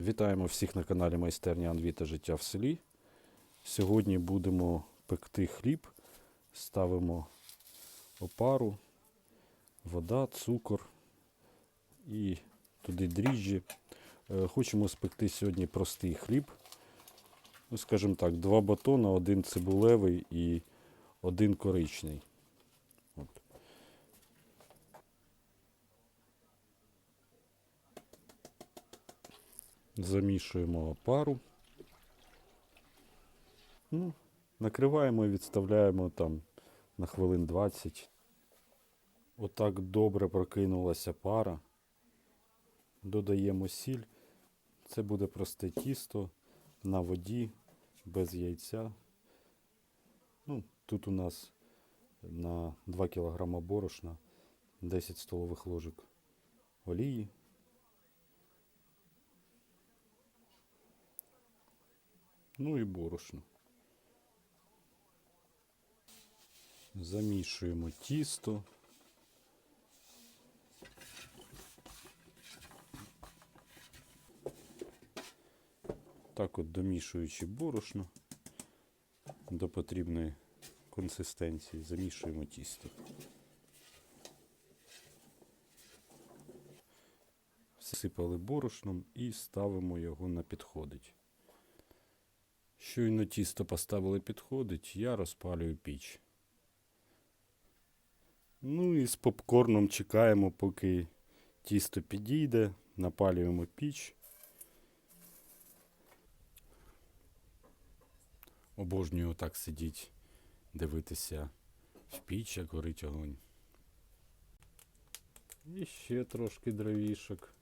Вітаємо всіх на каналі Майстерня Анві та Життя в селі. Сьогодні будемо пекти хліб. Ставимо опару, вода, цукор і туди дріжджі. Е, Хочемо спекти сьогодні простий хліб. Ну, скажімо так, два батона, один цибулевий і один коричний. Замішуємо опару. Ну, накриваємо і відставляємо там на хвилин 20. Отак добре прокинулася пара. Додаємо сіль. Це буде просте тісто на воді, без яйця. Ну, тут у нас на 2 кг борошна 10 столових ложок олії. Ну і борошно. Замішуємо тісто. Так от домішуючи борошно до потрібної консистенції, замішуємо тісто. Всипали борошном і ставимо його на підходить. Щойно тісто поставили підходить, я розпалюю піч. Ну і з попкорном чекаємо, поки тісто підійде, напалюємо піч. Обожнюю так сидіть, дивитися в піч, як горить огонь. І ще трошки дровішок.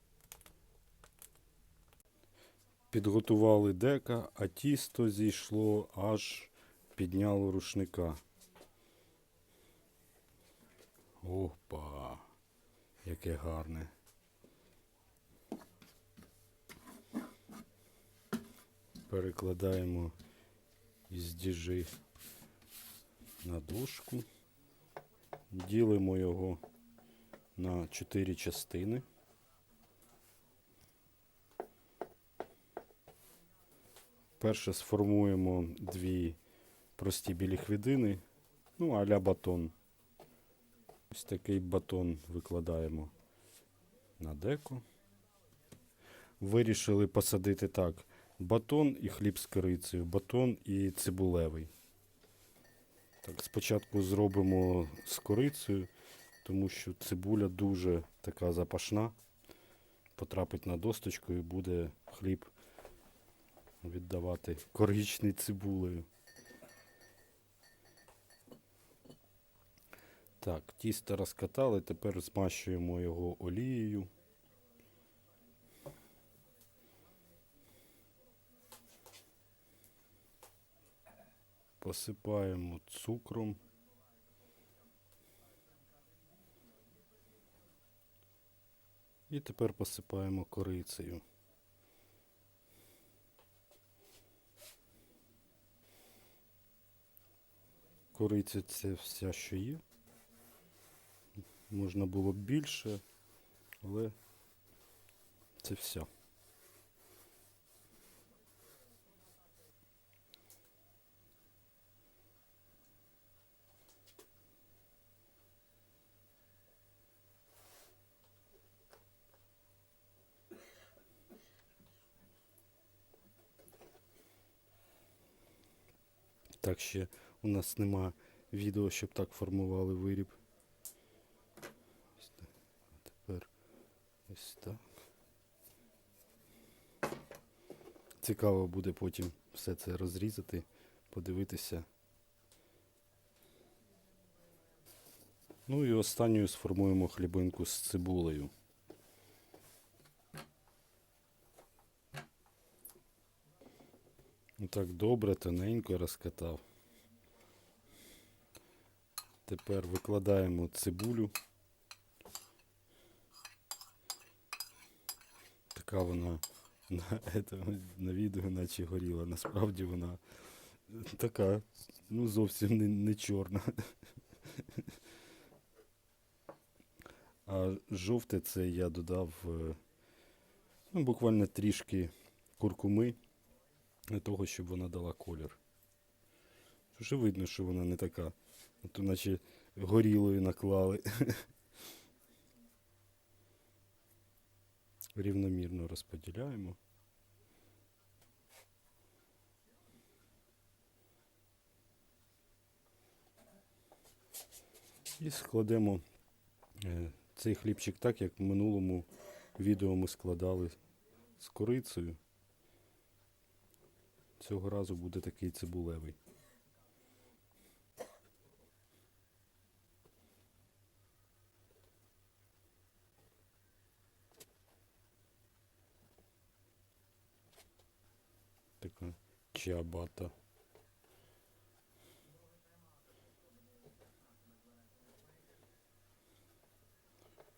Підготували дека, а тісто зійшло аж підняло рушника. Опа, яке гарне. Перекладаємо із діжи на дошку. Ділимо його на чотири частини. Перше сформуємо дві прості білі хвідини, ну, а-ля батон. Ось такий батон викладаємо на деко. Вирішили посадити так: батон і хліб з корицею, батон і цибулевий. Так, спочатку зробимо з корицею, тому що цибуля дуже така запашна. Потрапить на досточку і буде хліб віддавати коричней цибулею. Так, тісто розкатали, тепер змащуємо його олією. Посипаємо цукром. І тепер посипаємо корицею. Кориця це вся, що є. Можна було б більше, але це все. Так ще у нас нема відео, щоб так формували виріб. А тепер ось так. Цікаво буде потім все це розрізати, подивитися. Ну і останньою сформуємо хлібинку з цибулею. Так добре, тоненько розкатав. Тепер викладаємо цибулю. Така вона на, на відео наче горіла. Насправді вона така, ну зовсім не, не чорна. А жовте це я додав е, ну, буквально трішки куркуми для того, щоб вона дала колір. Вже видно, що вона не така. То наче горілою наклали. Рівномірно розподіляємо. І складемо е, цей хлібчик так, як в минулому відео ми складали з корицею. Цього разу буде такий цибулевий. Така чиабата.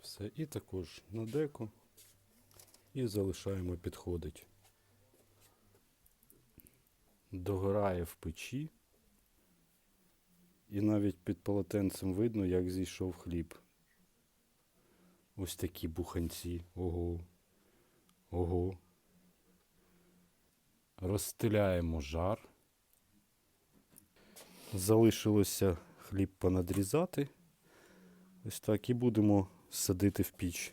Все, і також на деко. І залишаємо підходить. Догорає в печі. І навіть під полотенцем видно, як зійшов хліб. Ось такі буханці. Ого. Ого. Розстеляємо жар. Залишилося хліб понадрізати. Ось так і будемо садити в піч.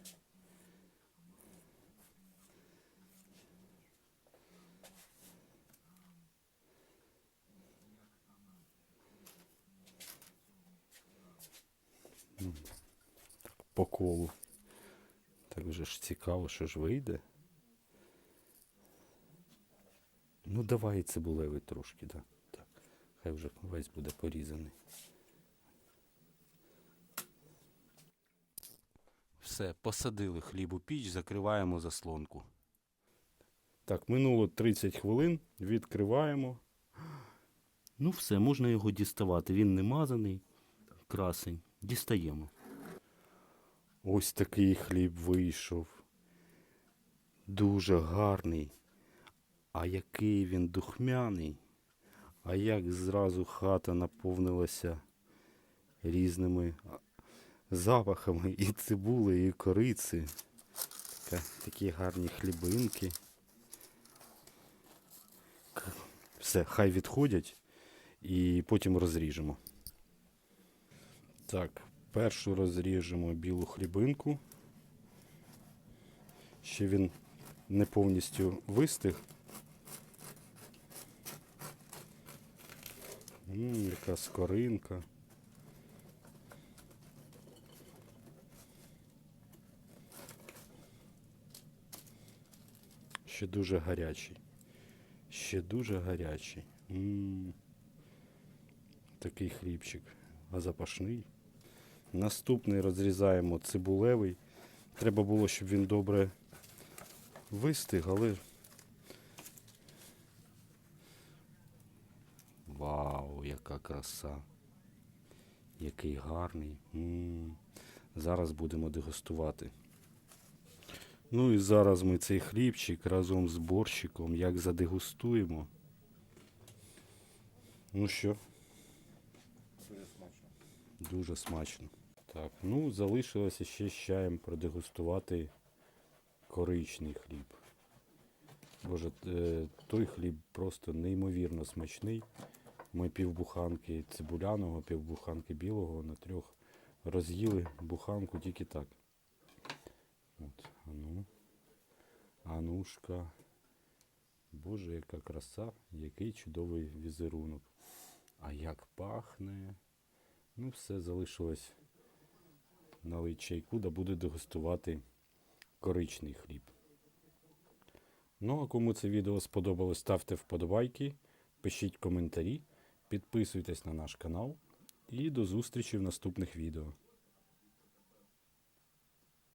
По колу. Так вже ж цікаво, що ж вийде. Ну, давай цибулевий трошки, да. так. Хай вже весь буде порізаний. Все, посадили хліб у піч, закриваємо заслонку. Так, минуло 30 хвилин, відкриваємо. Ну все, можна його діставати. Він не мазаний, красень. Дістаємо. Ось такий хліб вийшов. Дуже гарний. А який він духмяний. А як зразу хата наповнилася різними запахами і цибули, і кориці. Така, такі гарні хлібинки. Все, хай відходять і потім розріжемо. Так, першу розріжемо білу хлібинку. Ще він не повністю вистиг. М, яка скоринка. Ще дуже гарячий. Ще дуже гарячий. М, Такий хлібчик. А запашний. Наступний розрізаємо цибулевий. Треба було, щоб він добре вистиг, але. Яка краса. Який гарний. м Зараз будемо дегустувати. Ну і зараз ми цей хлібчик разом з борщиком як задегустуємо. Ну що, Дуже смачно. дуже смачно. Так, ну залишилося ще з чаєм продегустувати коричний хліб. Боже, е, той хліб просто неймовірно смачний. Ми півбуханки цибуляного, півбуханки білого на трьох роз'їли буханку тільки так. От, ану. Анушка. Боже, яка краса, який чудовий візерунок. А як пахне. Ну, все залишилось налить чайку, да буде дегустувати коричний хліб. Ну, а кому це відео сподобалось, ставте вподобайки, пишіть коментарі, підписуйтесь на наш канал і до зустрічі в наступних відео.